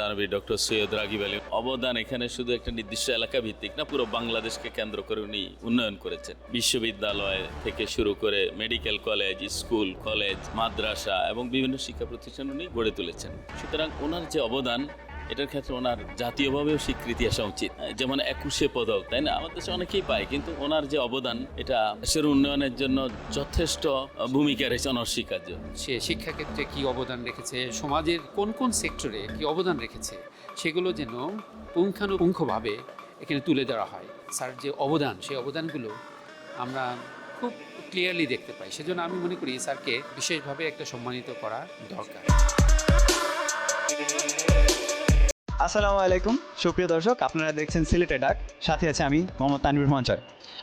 দানবী doctor Syed Ragib Ali. অবদান এখানে শুধু একটা নির্দিষ্ট এলাকা ভিত্তিক না, পুরো বাংলাদেশকে কেন্দ্র করে উনি উন্নয়ন করেছেন। বিশ্ববিদ্যালয় থেকে শুরু করে মেডিকেল কলেজ, স্কুল, কলেজ, মাদ্রাসা এবং বিভিন্ন শিক্ষা প্রতিষ্ঠান উনি গড়ে তুলেছেন। সুতরাং ওনার যে অবদান এটার ক্ষেত্রে ওনার জাতীয়ভাবেও স্বীকৃতি আসা উচিত। যেমন একুশে পদক, তাই না? আমাদের দেশে অনেকেই পায়, কিন্তু ওনার যে অবদান, এটা দেশের উন্নয়নের জন্য যথেষ্ট ভূমিকা রয়েছে অনস্বীকার্য। সে শিক্ষাক্ষেত্রে কি অবদান রেখেছে? সমাজের কোন কোন সেক্টরে কি অবদান রেখেছে? সেগুলো যেন পুঙ্খানুপুঙ্খভাবে এখানে তুলে ধরা হয়। স্যার যে অবদান, সেই অবদানগুলো আমরা খুব ক্লিয়ারলি দেখতে পাই। সেজন্য আমি মনে করি স্যারকে বিশেষভাবে একটা সম্মানিত করা দরকার। আসসালামু আলাইকুম। সুপ্রিয় দর্শক, আপনারা দেখছেন সিলেটে ডাক। সাথে আছে আমি, মোহাম্মদ তানবির মঞ্চয়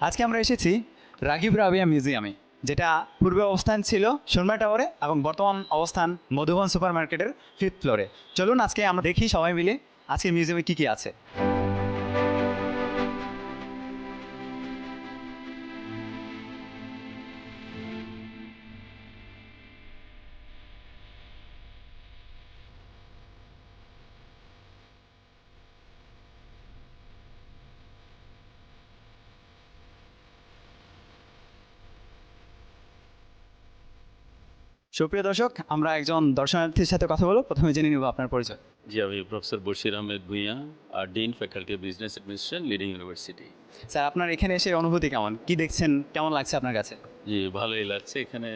আজকে আমরা এসেছি রাগিব রাবিয়া মিউজিয়ামে, যেটা পূর্বে অবস্থান ছিল সুরমা টাওয়ারে এবং বর্তমান অবস্থান মধুবন সুপার মার্কেটের ফিফথ ফ্লোরে। চলুন আজকে আমরা দেখি সবাই মিলে আজকে মিউজিয়ামে কী কী আছে। সুপ্রিয় দর্শক আমরা একজন দর্শনার্থীর সাথে কথা বলব। প্রথমে জেনে নেব আপনার পরিচয়। জি আমি professor Bashir Ahmed Bhuiyan R dean faculty of business administration leading university. Sir আপনার এখানে এসে অনুভূতি কেমন? কি দেখছেন? কেমন লাগছে আপনার কাছে? জি ভালোই লাগছে। এখানে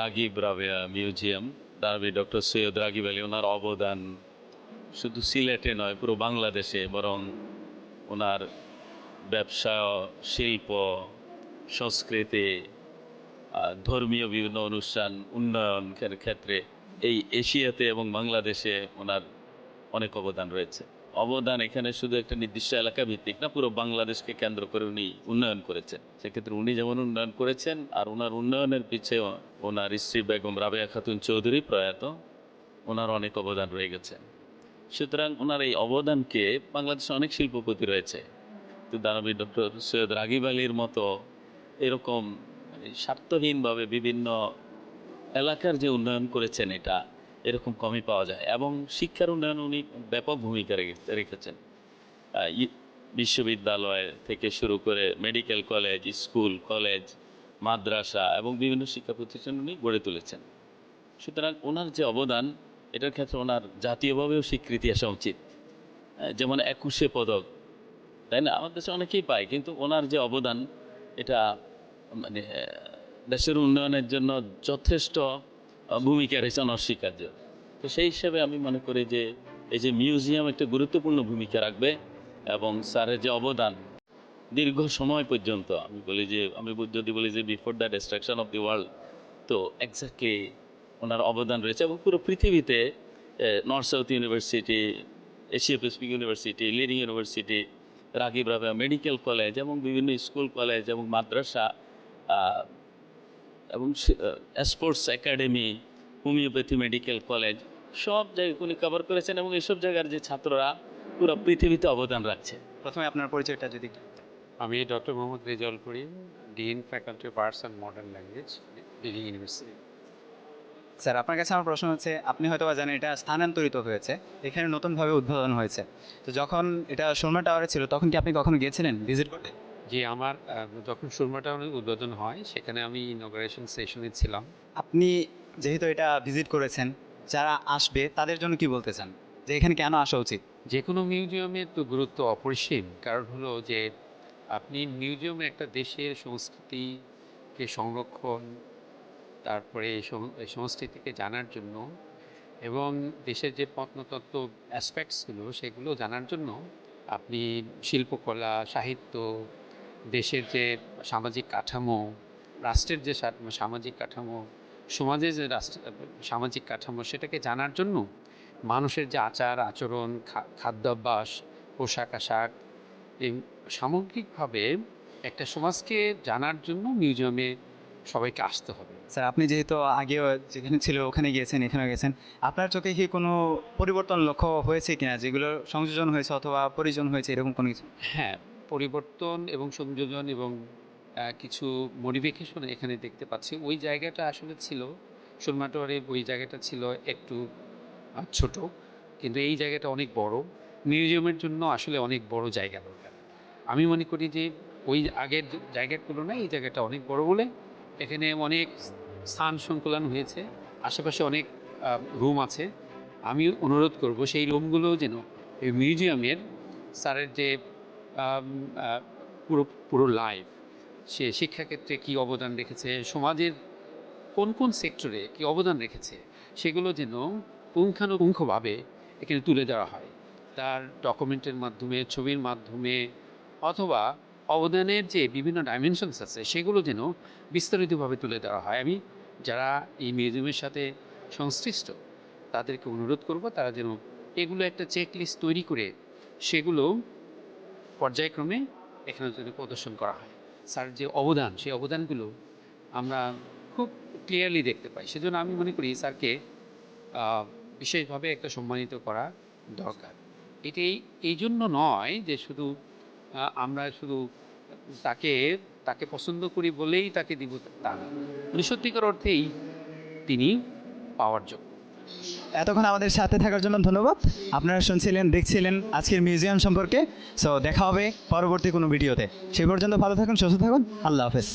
রাগিব রাবেয়া মিউজিয়াম। দানবী ডক্টর সৈয়দ রাগিব আলী ওনার অবদান শুধু সিলেটে নয় পুরো বাংলাদেশে বরং ওনার ব্যবসা শিল্প সংস্কৃতি ধর্মীয় বিভিন্ন অনুষ্ঠান, উন্নয়নের ক্ষেত্রে এই এশিয়াতে এবং বাংলাদেশে ওনার অনেক অবদান রয়েছে। অবদান এখানে শুধু একটা নির্দিষ্ট এলাকা ভিত্তিক না, পুরো বাংলাদেশকে কেন্দ্র করে উনি উন্নয়ন করেছেন। সেক্ষেত্রে উনি যেমন উন্নয়ন করেছেন, আর ওনার উন্নয়নের পিছেও ওনার স্ত্রী বেগম রাবেয়া খাতুন চৌধুরী প্রয়াত ওনার অনেক অবদান রয়ে গেছে। সুতরাং ওনার এই অবদানকে বাংলাদেশে অনেক শিল্পপতি রয়েছে। তো দানবী ডক্টর সৈয়দ রাগিব আলীর মতো এরকম স্বার্থহীনভাবে বিভিন্ন এলাকার যে উন্নয়ন করেছেন এটা এরকম কমই পাওয়া যায় এবং শিক্ষার উন্নয়ন উনি ব্যাপক ভূমিকা রেখে- রেখেছেন। বিশ্ববিদ্যালয় থেকে শুরু করে মেডিকেল কলেজ, স্কুল, কলেজ, মাদ্রাসা এবং বিভিন্ন শিক্ষা প্রতিষ্ঠান উনি গড়ে তুলেছেন। সুতরাং ওনার যে অবদান, এটার ক্ষেত্রে ওনার জাতীয়ভাবেও স্বীকৃতি আসা উচিত। যেমন একুশে পদক, তাই না? আমাদের দেশে অনেকেই পায়, কিন্তু ওনার যে অবদান, এটা মানে দেশের উন্নয়নের জন্য যথেষ্ট ভূমিকা রয়েছে অনস্বীকার্য। তো সেই হিসেবে আমি মনে করি যে, এই যে মিউজিয়াম একটা গুরুত্বপূর্ণ ভূমিকা রাখবে এবং স্যারের যে অবদান, দীর্ঘ সময় পর্যন্ত, আমি বলি যে, আমি যদি বলি যে before the destruction of the world তো এক্স্যাক্টলি ওনার অবদান রয়েছে এবং পুরো পৃথিবীতে North South University Asia Pacific University Leading University Ragib Rabeya medical college এবং বিভিন্ন স্কুল কলেজ এবং মাদ্রাসা এবং sports academy homeopathy medical college সব জায়গায় উনি কভার করেছেন এবং এইসব জায়গার যে ছাত্ররা পুরো পৃথিবীতে অবদান রাখছে। প্রথমে আপনার পরিচয়টা যদি আমি doctor Mohammad Rezaul Karim dean faculty of arts and modern language leading university sir আপনার কাছে আমার প্রশ্ন হচ্ছে আপনি হয়তো বা জানেন এটা স্থানান্তরিত হয়েছে এখানে নতুনভাবে উদ্বোধন হয়েছে। তো যখন এটা সুরমা টাওয়ারে ছিল তখন কি আপনি কখনো গিয়েছিলেন ভিজিট করতে? যে আমার যখন সুরমা টাউনের উদ্বোধন হয় সেখানে আমি ইনগ্রেশন সেশনে ছিলাম। আপনি যেহেতু এটা ভিজিট করেছেন যারা আসবে তাদের জন্য কি বলতে চান? যে এখানে কেন আসা উচিত? যে কোনো মিউজিয়ামের তো গুরুত্ব অপরিসীম। কারণ হলো যে আপনি মিউজিয়ামে একটা দেশের সংস্কৃতিকে সংরক্ষণ তারপরে এই সংস্কৃতিকে জানার জন্য এবং দেশের যে প্রত্নতত্ত্ব অ্যাসপেক্টসগুলো সেগুলো জানার জন্য আপনি শিল্পকলা সাহিত্য দেশের যে সামাজিক কাঠামো রাষ্ট্রের যে সামাজিক কাঠামো সমাজের যে রাষ্ট্র সামাজিক কাঠামো সেটাকে জানার জন্য মানুষের যে আচার আচরণ খাদ্যাভ্যাস পোশাক আশাক এই সামগ্রিকভাবে একটা সমাজকে জানার জন্য মিউজিয়ামে সবাইকে আসতে হবে। স্যার আপনি যেহেতু আগেও যেখানে ছিল ওখানে গিয়েছেন এখানে গেছেন আপনার চোখে কি কোনো পরিবর্তন লক্ষ্য হয়েছে কিনা? যেগুলো সংযোজন হয়েছে অথবা পরিজন হয়েছে এরকম কোনো কিছু? হ্যাঁ পরিবর্তন এবং সংযোজন এবং কিছু মডিফিকেশন এখানে দেখতে পাচ্ছি। ওই জায়গাটা আসলে ছিল, সুরমাটোয়ারে ওই জায়গাটা ছিল একটু ছোট। কিন্তু এই জায়গাটা অনেক বড়। মিউজিয়ামের জন্য আসলে অনেক বড় জায়গা দরকার। আমি মনে করি যে ওই আগের জায়গার তুলনায় এই জায়গাটা অনেক বড় বলে এখানে অনেক স্থান সংকুলন হয়েছে। আশেপাশে অনেক রুম আছে। আমি অনুরোধ করব সেই রুমগুলো যেন এই মিউজিয়ামের স্যারের যে পুরো পুরো লাইফ সে শিক্ষাক্ষেত্রে কী অবদান রেখেছে? সমাজের কোন কোন সেক্টরে কী অবদান রেখেছে? সেগুলো যেন পুঙ্খানুপুঙ্খভাবে এখানে তুলে দেওয়া হয়। তার ডকুমেন্টের মাধ্যমে, ছবির মাধ্যমে, অথবা অবদানের যে বিভিন্ন ডাইমেনশনস আছে, সেগুলো যেন বিস্তারিতভাবে তুলে দেওয়া হয়। আমি, যারা এই মিউজিয়ামের সাথে সংশ্লিষ্ট, তাদেরকে অনুরোধ করব, তারা যেন এগুলো একটা চেক লিস্ট তৈরি করে, সেগুলো পর্যায়ক্রমে এখানে যেন প্রদর্শন করা হয়। স্যার, যে অবদান, সেই অবদানগুলো আমরা খুব ক্লিয়ারলি দেখতে পাই। সেজন্য আমি মনে করি স্যারকে বিশেষভাবে একটা সম্মানিত করা দরকার। এটি এই জন্য নয় যে শুধু আমরা শুধু তাকে তাকে পছন্দ করি বলেই তাকে দিব তা না। উনি সত্যিকার অর্থেই তিনি পাওয়ার যোগ্য। এতক্ষণ আমাদের সাথে থাকার জন্য ধন্যবাদ। আপনারা শুনছিলেন, দেখছিলেন আজকের মিউজিয়াম সম্পর্কে। সো দেখা হবে পরবর্তী কোনো ভিডিওতে। সেই পর্যন্ত ভালো থাকুন, সুস্থ থাকুন। আল্লাহ হাফেজ।